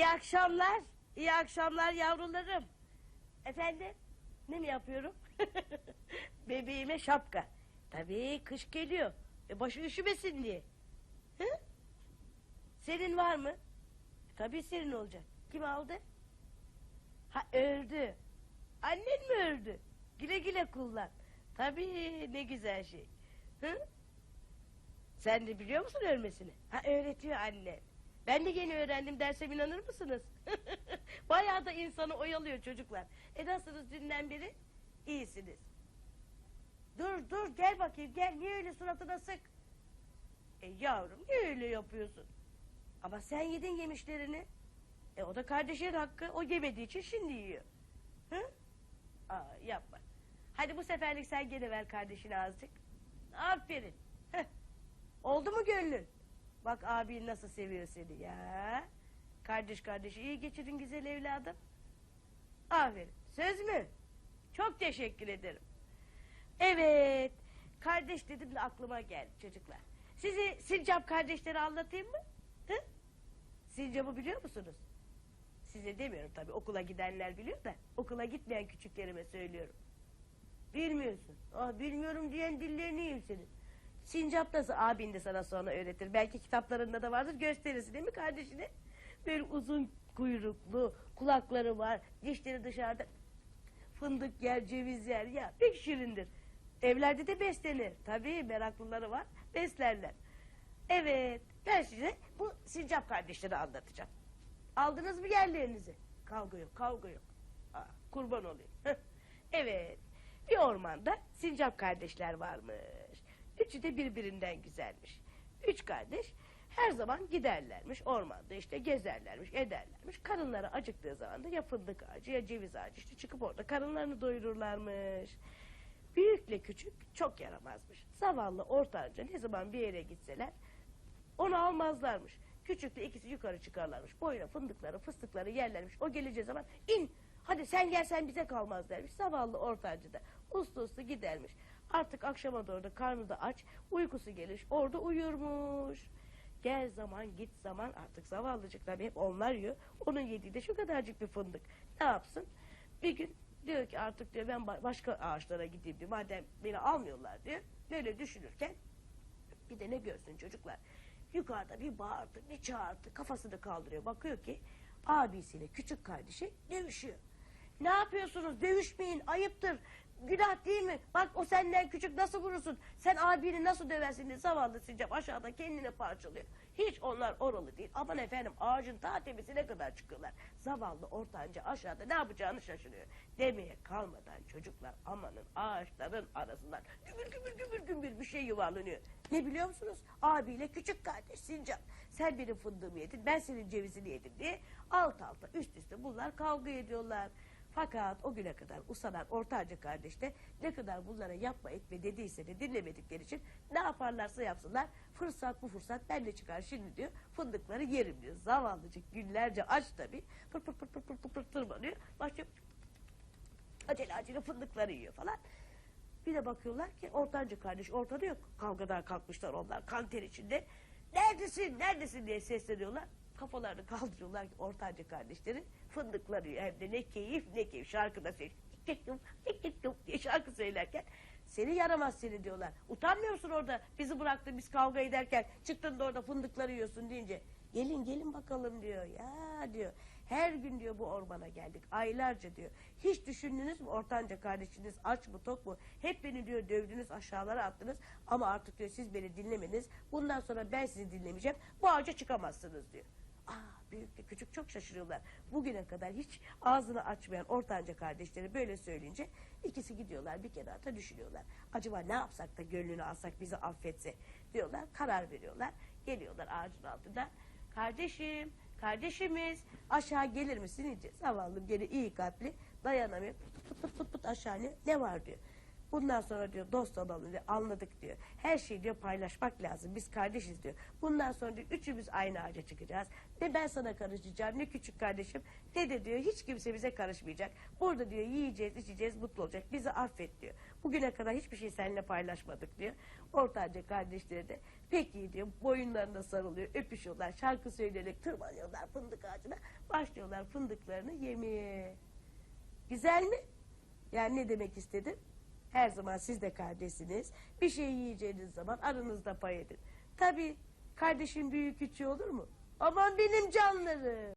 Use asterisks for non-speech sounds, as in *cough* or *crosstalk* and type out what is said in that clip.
akşamlar. İyi akşamlar yavrularım. Efendim? Ne mi yapıyorum? *laughs* Bebeğime şapka. Tabii kış geliyor. E başı üşümesin diye. Hı? Senin var mı? Tabii senin olacak. Kim aldı? Ha öldü. Annen mi öldü? Güle güle kullan. Tabii ne güzel şey. Hı? Sen de biliyor musun ölmesini? Ha öğretiyor anne. Ben de yeni öğrendim dersem inanır mısınız? *laughs* Bayağı da insanı oyalıyor çocuklar. E nasılsınız dünden beri? İyisiniz. Dur dur gel bakayım gel niye öyle suratına sık? E yavrum niye öyle yapıyorsun? Ama sen yedin yemişlerini. E o da kardeşin hakkı. O yemediği için şimdi yiyor. Hı? Aa yapma. Hadi bu seferlik sen gene ver kardeşine azıcık. Aferin. Heh. Oldu mu gönlün? Bak abin nasıl seviyor seni ya. Kardeş kardeş iyi geçirin güzel evladım. Aferin. Söz mü? Çok teşekkür ederim. Evet. Kardeş dedim de aklıma geldi çocuklar. Sizi Sincap kardeşleri anlatayım mı? Hı? Sincap'ı biliyor musunuz? Size demiyorum tabii okula gidenler biliyor da okula gitmeyen küçüklerime söylüyorum. Bilmiyorsun. Ah bilmiyorum diyen dillerini yiyeyim senin. Sincap nasıl abin de sana sonra öğretir. Belki kitaplarında da vardır gösterirsin değil mi kardeşine? Böyle uzun kuyruklu kulakları var dişleri dışarıda fındık yer ceviz yer ya pek şirindir. Evlerde de beslenir. Tabii meraklıları var beslerler. Evet ben size bu sincap kardeşleri anlatacağım. Aldınız mı yerlerinizi? Kavga yok kavga yok. Aa, kurban olayım. Evet bir ormanda sincap kardeşler varmış. Üçü de birbirinden güzelmiş. Üç kardeş her zaman giderlermiş ormanda işte gezerlermiş ederlermiş. Karınları acıktığı zaman da ya fındık ağacı ya ceviz ağacı işte çıkıp orada karınlarını doyururlarmış. Büyükle küçük çok yaramazmış. Zavallı ortanca ne zaman bir yere gitseler onu almazlarmış. Küçükle ikisi yukarı çıkarlarmış. Boyuna fındıkları fıstıkları yerlermiş. O geleceği zaman in hadi sen gelsen bize kalmaz dermiş. Zavallı ortancı da uslu uslu gidermiş. Artık akşama doğru da karnı da aç uykusu gelir orada uyurmuş. Gel zaman git zaman artık zavallıcık tabii hep onlar yiyor. Onun yediği de şu kadarcık bir fındık. Ne yapsın? Bir gün diyor ki artık diyor ben ba- başka ağaçlara gideyim diyor. Madem beni almıyorlar diyor. Böyle düşünürken bir de ne görsün çocuklar. Yukarıda bir bağırdı, bir çağırdı, kafasını kaldırıyor. Bakıyor ki abisiyle küçük kardeşi dövüşüyor. Ne yapıyorsunuz? Dövüşmeyin, ayıptır. Günah değil mi? Bak o senden küçük nasıl vurursun? Sen abini nasıl döversin diye zavallı sincap aşağıda kendini parçalıyor. Hiç onlar oralı değil. Aman efendim ağacın ta tepesine kadar çıkıyorlar. Zavallı ortanca aşağıda ne yapacağını şaşırıyor. Demeye kalmadan çocuklar amanın ağaçların arasından gümbür gümbür gümbür gümbür bir şey yuvarlanıyor. Ne biliyor musunuz? Abiyle küçük kardeş sincap. Sen benim fındığımı yedin ben senin cevizini yedim diye alt alta üst üste bunlar kavga ediyorlar. Fakat o güne kadar usanan ortanca kardeş de ne kadar bunlara yapma etme dediyse de dinlemedikleri için ne yaparlarsa yapsınlar. Fırsat bu fırsat ben de çıkar şimdi diyor fındıkları yerim diyor. Zavallıcık günlerce aç tabii pır pır pır pır pır pır pır tırmanıyor. Başlıyor acele acele fındıkları yiyor falan. Bir de bakıyorlar ki ortanca kardeş ortada yok. Kavgadan kalkmışlar onlar kan ter içinde. Neredesin neredesin diye sesleniyorlar. Kafalarını kaldırıyorlar ki ortanca kardeşleri fındıkları yiyor. Hem de ne keyif ne keyif şarkıda söylüyor. diye şarkı söylerken seni yaramaz seni diyorlar. Utanmıyor musun orada bizi bıraktın biz kavga ederken çıktın da orada fındıkları yiyorsun deyince. Gelin gelin bakalım diyor ya diyor. Her gün diyor bu ormana geldik aylarca diyor. Hiç düşündünüz mü ortanca kardeşiniz aç mı tok mu? Hep beni diyor dövdünüz aşağılara attınız ama artık diyor siz beni dinlemediniz. Bundan sonra ben sizi dinlemeyeceğim. Bu ağaca çıkamazsınız diyor. Aa büyükle küçük çok şaşırıyorlar. Bugüne kadar hiç ağzını açmayan ortanca kardeşleri böyle söyleyince ikisi gidiyorlar bir kenarda düşünüyorlar. Acaba ne yapsak da gönlünü alsak bizi affetse diyorlar. Karar veriyorlar. Geliyorlar ağacın altında. Kardeşim, kardeşimiz aşağı gelir misin? Zavallım gene iyi kalpli dayanamıyor. Pıt pıt pıt pıt aşağı iniyor. Ne var diyor. Bundan sonra diyor dost olalım diyor. Anladık diyor. Her şeyi diyor paylaşmak lazım. Biz kardeşiz diyor. Bundan sonra diyor üçümüz aynı ağaca çıkacağız. Ne ben sana karışacağım ne küçük kardeşim ne de diyor hiç kimse bize karışmayacak. Burada diyor yiyeceğiz içeceğiz mutlu olacak. Bizi affet diyor. Bugüne kadar hiçbir şey seninle paylaşmadık diyor. Ortanca kardeşleri de peki diyor boyunlarına sarılıyor öpüşüyorlar şarkı söyleyerek tırmanıyorlar fındık ağacına başlıyorlar fındıklarını yemeye. Güzel mi? Yani ne demek istedim? Her zaman siz de kardeşsiniz. Bir şey yiyeceğiniz zaman aranızda pay edin. Tabii kardeşin büyük küçüğü olur mu? Aman benim canlarım.